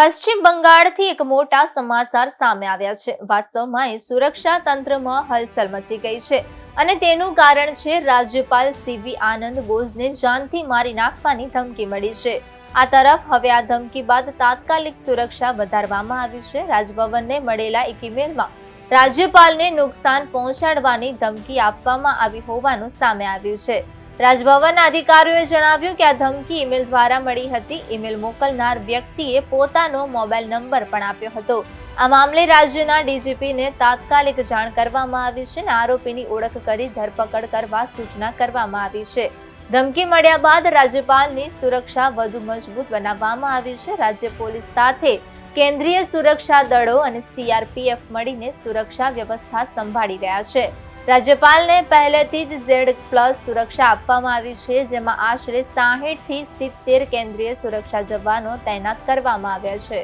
પશ્ચિમ બંગાળથી એક મોટા સમાચાર સામે આવ્યા છે. વાસ્તવમાં સુરક્ષા તંત્રમાં હલચલ મચી ગઈ છે અને તેનું કારણ છે રાજ્યપાલ સીવી આનંદ બોઝને જાનથી મારી નાખવાની ધમકી મળી છે. આ તરફ હવે આ ધમકી બાદ તાત્કાલિક સુરક્ષા વધારવામાં આવી છે. રાજભવનને મળેલા એક ઇમેલમાં રાજ્યપાલને નુકસાન પહોંચાડવાની ધમકી આપવામાં આવી હોવાનું સામે આવ્યું છે. રાજભવનના અધિકારીઓએ જણાવ્યું કે આ ધમકી ઈમેલ દ્વારા મળી હતી. ઈમેલ મોકલનાર વ્યક્તિએ પોતાનો મોબાઈલ નંબર પણ આપ્યો હતો. આ મામલે રાજ્યના ડીજીપીને તાત્કાલિક જાણ કરવામાં આવી છે અને આરોપીની ઓળખ કરી ધરપકડ કરવા સૂચના કરવામાં આવી છે. ધમકી મળ્યા બાદ રાજ્યપાલની સુરક્ષા વધુ મજબૂત બનાવવામાં આવી છે. રાજ્ય પોલીસ સાથે કેન્દ્રીય સુરક્ષા દળો અને સીઆરપીએફ મળીને સુરક્ષા વ્યવસ્થા સંભાળી રહ્યા છે. રાજ્યપાલને પહેલેથી જ ઝેડ પ્લસ સુરક્ષા આપવામાં આવી છે, જેમાં આશરે સાહીઠથી સિત્તેર કેન્દ્રીય સુરક્ષા જવાનો તૈનાત કરવામાં આવ્યા છે.